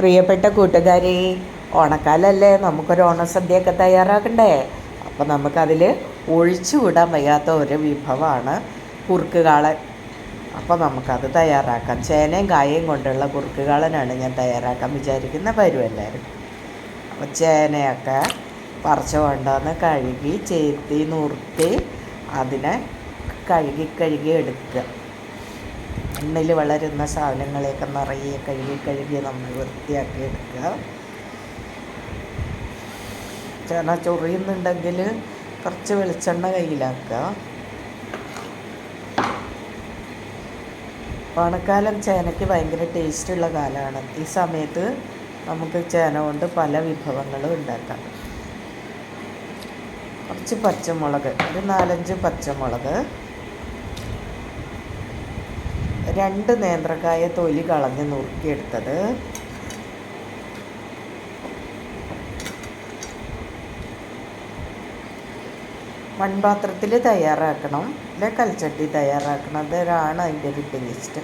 പ്രിയപ്പെട്ട കൂട്ടുകാരി ഓണക്കാലല്ലേ. നമുക്കൊരു ഓണസദ്യയൊക്കെ തയ്യാറാക്കണ്ടേ അപ്പോൾ നമുക്കതിൽ ഒഴിച്ചുവിടാൻ വയ്യാത്ത ഒരു വിഭവമാണ് കുറുക്ക് കാളൻ അപ്പോൾ നമുക്കത് തയ്യാറാക്കാം. ചേനയും കായയും കൊണ്ടുള്ള കുറുക്ക് കാളനാണ് ഞാൻ തയ്യാറാക്കാൻ വിചാരിക്കുന്ന വരും എല്ലാവരും അപ്പോൾ ചേനയൊക്കെ പറിച്ച കൊണ്ടുവന്ന് കഴുകി ചേർത്തി നുറുത്തി അതിനെ കഴുകി കഴുകി എടുക്കുക. മണ്ണിൽ വളരുന്ന സാധനങ്ങളെയൊക്കെ നിറയെ കഴുകി കഴുകി നമ്മൾ വൃത്തിയാക്കി എടുക്കുക. ചേന ചൊറിയുന്നുണ്ടെങ്കിൽ കുറച്ച് വെളിച്ചെണ്ണ കയ്യിലാക്കുക. ഓണക്കാലം ചേനയ്ക്ക് ഭയങ്കര ടേസ്റ്റുള്ള കാലമാണ്. ഈ സമയത്ത് നമുക്ക് ചേന കൊണ്ട് പല വിഭവങ്ങളും ഉണ്ടാക്കാം. കുറച്ച് പച്ചമുളക് ഒരു നാലഞ്ച് പച്ചമുളക്. രണ്ട് നേന്ത്രക്കായ തൊലി കളഞ്ഞ് നുറുക്കിയെടുത്തത്. മൺപാത്രത്തിൽ തയ്യാറാക്കണം. അല്ലെ കൽച്ചട്ടി തയ്യാറാക്കണം. അതൊരാണ് അതിന്റെ ഒരു ടേസ്റ്റ്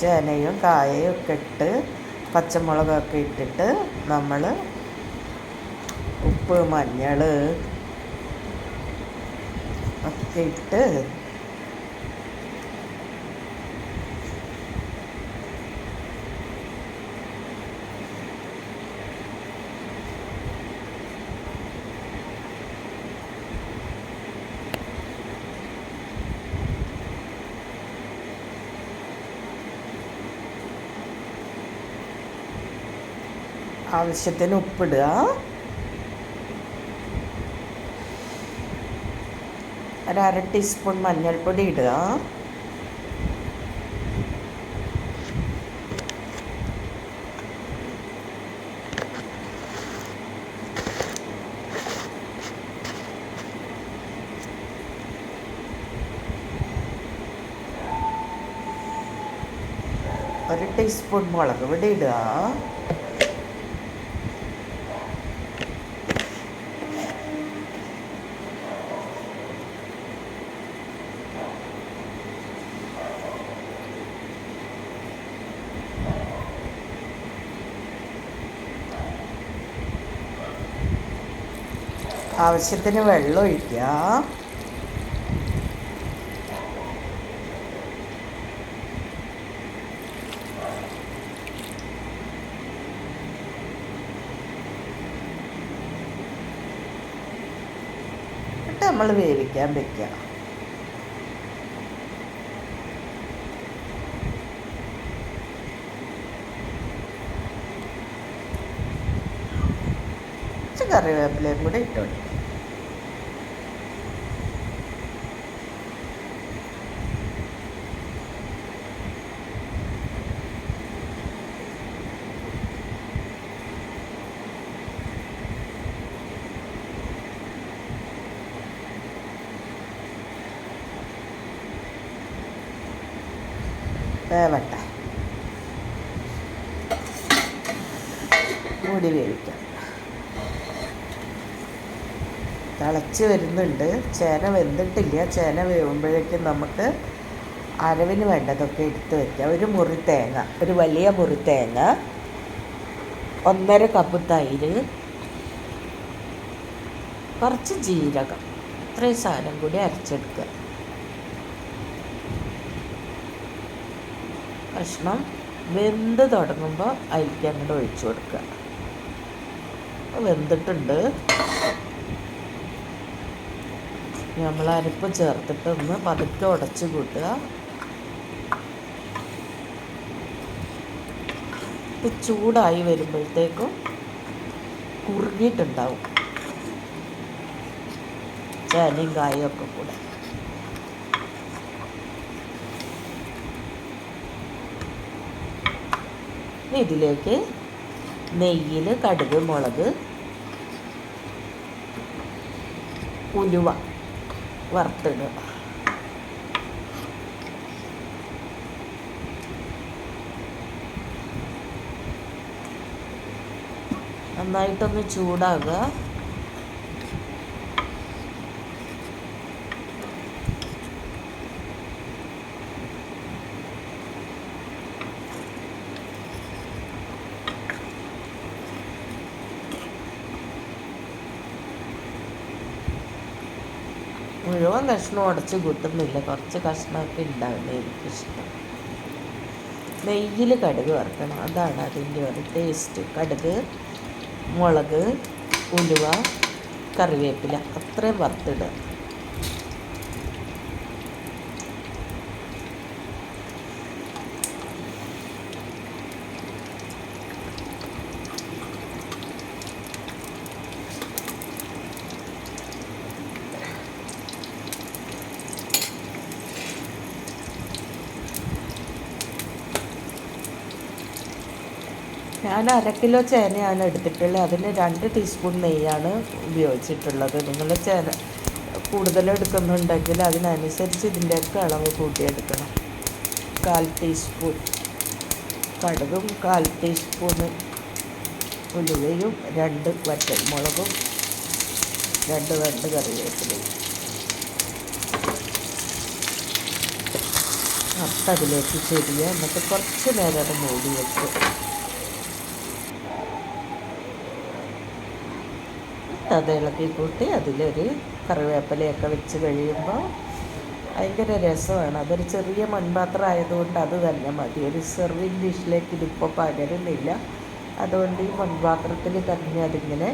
ചേനയും കായയും ഒക്കെ ഇട്ട് പച്ചമുളകൊക്കെ ഇട്ടിട്ട് നമ്മൾ ഉപ്പ് മഞ്ഞൾ ഒക്കെ ഇട്ട് ആവശ്യത്തിന് ഉപ്പിടുക ഒരു അര ടീസ്പൂൺ മഞ്ഞൾപ്പൊടി ഇടുക. ഒരു ടീസ്പൂൺ മുളക് പൊടി ഇടുക. ആവശ്യത്തിന് വെള്ളം ഒഴിക്കുക എന്നിട്ട് നമ്മൾ വേവിക്കാൻ വെക്കുക കറിവേപ്പിലയും കൂടി ഇട്ട് വേവട്ടെ. മൂടി വേവിക്കാം. തിളച്ച് വരുന്നുണ്ട്. ചേന വെന്തിട്ടില്ല. ചേന വേവുമ്പോഴേക്കും നമുക്ക് അരവിന് വേണ്ടതൊക്കെ എടുത്ത് വയ്ക്കാം ഒരു മുറി തേങ്ങ ഒരു വലിയ മുറി തേങ്ങ ഒന്നര കപ്പ് തൈര് കുറച്ച് ജീരകം. ഇത്രയും സാധനം കൂടി അരച്ചെടുക്കുക. കഷ്ണം വെന്ത് തുടങ്ങുമ്പോൾ അതിലേക്ക് അങ്ങോട്ട് ഒഴിച്ചു കൊടുക്കുക. വെന്തിട്ടുണ്ട്. നമ്മൾ അരപ്പ് ചേർത്തിട്ട് ഒന്ന് പതുക്കെ ഉടച്ച് കൂട്ടുക. ഇത് ചൂടായി വരുമ്പോഴത്തേക്കും കുറുകിയിട്ടുണ്ടാവും. ചേനയും കായും ഒക്കെ കൂടെ. ഇതിലേക്ക് നെയ്യിൽ കടുക് മുളക് ഉലുവ വറുത്തിടുക. നന്നായിട്ടൊന്ന് ചൂടാകുക. മുഴുവൻ കഷ്ണം ഉടച്ച് കൂട്ടുന്നില്ല. കുറച്ച് കഷ്ണമൊക്കെ ഉണ്ടാവില്ല എനിക്കിഷ്ടം. നെയ്യിൽ കടുക് വറുക്കണം. അതാണ് അതിന്റെ ഒരു ടേസ്റ്റ് കടുക് മുളക് ഉലുവ കറിവേപ്പില. അത്രയും വറുത്തിടുക. ഞാൻ അര കിലോ ചേനയാണ് എടുത്തിട്ടുള്ളത്. അതിന് രണ്ട് ടീസ്പൂൺ നെയ്യാണ് ഉപയോഗിച്ചിട്ടുള്ളത്. നിങ്ങൾ ചേന കൂടുതൽ എടുക്കുന്നുണ്ടെങ്കിൽ അതിനനുസരിച്ച് ഇതിന്റെയൊക്കെ അളവ് കൂട്ടിയെടുക്കണം. കാൽ ടീസ്പൂൺ കടുകും കാൽ ടീസ്പൂൺ ഉലുവയും രണ്ട് വറ്റൽമുളകും രണ്ട് രണ്ട് കറിവേപ്പിലയും. അപ്പം അതിലേക്ക് ചെരിയ എന്നിട്ട് കുറച്ച് നേരം മൂടി വെക്കും അത് ഇളക്കി കൂട്ടി അതിലൊരു കറിവേപ്പിലയൊക്കെ വെച്ച് കഴിയുമ്പോൾ ഭയങ്കര രസമാണ്. അതൊരു ചെറിയ മൺപാത്രം ആയതുകൊണ്ട് അത് തന്നെ മതി. ഒരു സെർവിങ് ഡിഷിലേക്ക് ഇതിപ്പോൾ പകരുന്നില്ല. അതുകൊണ്ട് ഈ മൺപാത്രത്തിൽ തന്നെ അതിങ്ങനെ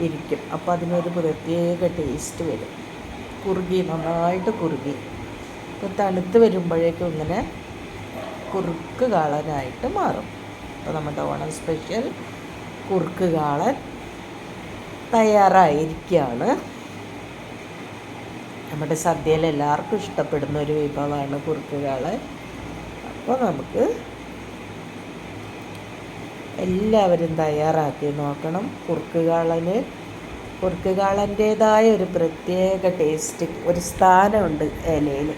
ഇരിക്കും. അപ്പോൾ അതിനൊരു പ്രത്യേക ടേസ്റ്റ് വരും. കുറുകി നന്നായിട്ട് കുറുകി. അപ്പോൾ തണുത്ത് വരുമ്പോഴേക്കും ഇങ്ങനെ കുറുക്ക് കാളനായിട്ട് മാറും. അപ്പോൾ നമ്മുടെ ഓണം സ്പെഷ്യൽ കുറുക്ക് കാളൻ തയ്യാറായിരിക്കുകയാണ്. നമ്മുടെ സദ്യയിൽ എല്ലാവർക്കും ഇഷ്ടപ്പെടുന്ന ഒരു വിഭവമാണ് കുറുക്കുകാൾ. അപ്പോൾ നമുക്ക് എല്ലാവരും തയ്യാറാക്കി നോക്കണം. കുറുക്കുകാളന് കുറുക്കുകാളന്റേതായ ഒരു പ്രത്യേക ടേസ്റ്റ് ഒരു സ്ഥാനമുണ്ട് ഇലയിൽ.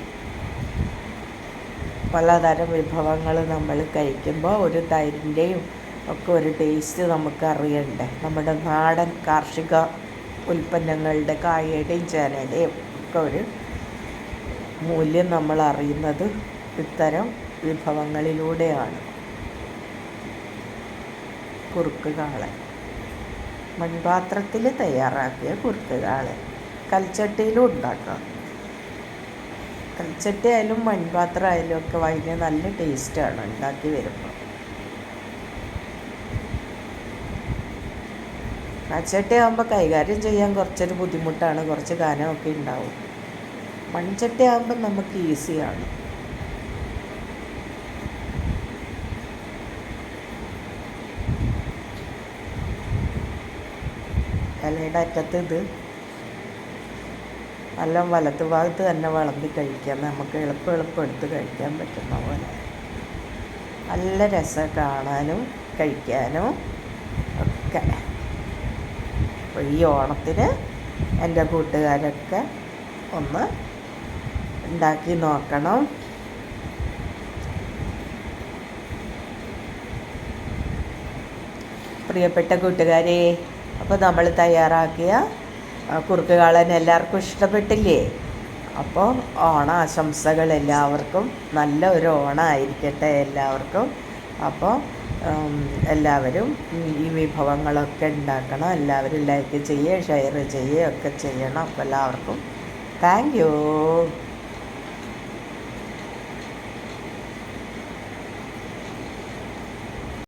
പലതരം വിഭവങ്ങൾ നമ്മൾ കഴിക്കുമ്പോൾ ഒരു തൈരിന്റെയും ഒക്കെ ഒരു ടേസ്റ്റ് നമുക്ക് അറിയണ്ടേ. നമ്മുടെ നാടൻ കാർഷിക ഉൽപ്പന്നങ്ങളുടെ കായയുടെയും ചേനയുടെയും ഒക്കെ ഒരു മൂല്യം നമ്മൾ അറിയുന്നത് ഇത്തരം വിഭവങ്ങളിലൂടെയാണ്. കുറുക്ക് കാളൻ മൺപാത്രത്തിൽ തയ്യാറാക്കിയ കുറുക്ക് കാളൻ കൽച്ചട്ടിയിലും ഉണ്ടാക്കാം. കൽച്ചട്ടി ആയാലും മൺപാത്രം ആയാലും ഒക്കെ വലിയ നല്ല ടേസ്റ്റാണ് ഉണ്ടാക്കി വരുമ്പോൾ. കച്ചട്ടി ആകുമ്പോൾ കൈകാര്യം ചെയ്യാൻ കുറച്ചൊരു ബുദ്ധിമുട്ടാണ് കുറച്ച് കനമൊക്കെ ഉണ്ടാവും. മൺചട്ടി ആകുമ്പോൾ നമുക്ക് ഈസിയാണ്. ഇലയുടെ അറ്റത്ത് ഇത് നല്ല വലത്ത് ഭാഗത്ത് തന്നെ വിളമ്പി കഴിക്കാം. നമുക്ക് എളുപ്പം എളുപ്പം എടുത്ത് കഴിക്കാൻ പറ്റുന്ന പോലെ. നല്ല രസം കാണാനും കഴിക്കാനും ഒക്കെ. അപ്പോൾ ഈ ഓണത്തിന് എന്റെ കൂട്ടുകാരൊക്കെ ഒന്ന് ഉണ്ടാക്കി നോക്കണം. പ്രിയപ്പെട്ട കൂട്ടുകാരെ അപ്പോൾ നമ്മൾ തയ്യാറാക്കിയ കുറുക്ക് കാളൻ എല്ലാവർക്കും ഇഷ്ടപ്പെട്ടില്ലേ? അപ്പോൾ ഓണാശംസകൾ എല്ലാവർക്കും നല്ല ഒരു ഓണമായിരിക്കട്ടെ എല്ലാവർക്കും. അപ്പോൾ എല്ലാവരും ഈ വിഭവങ്ങളൊക്കെ ഉണ്ടാക്കണം എല്ലാവരും ലൈക്ക് ചെയ്യുക ഷെയർ ചെയ്യുക ഒക്കെ ചെയ്യണം. എല്ലാവർക്കും താങ്ക് യു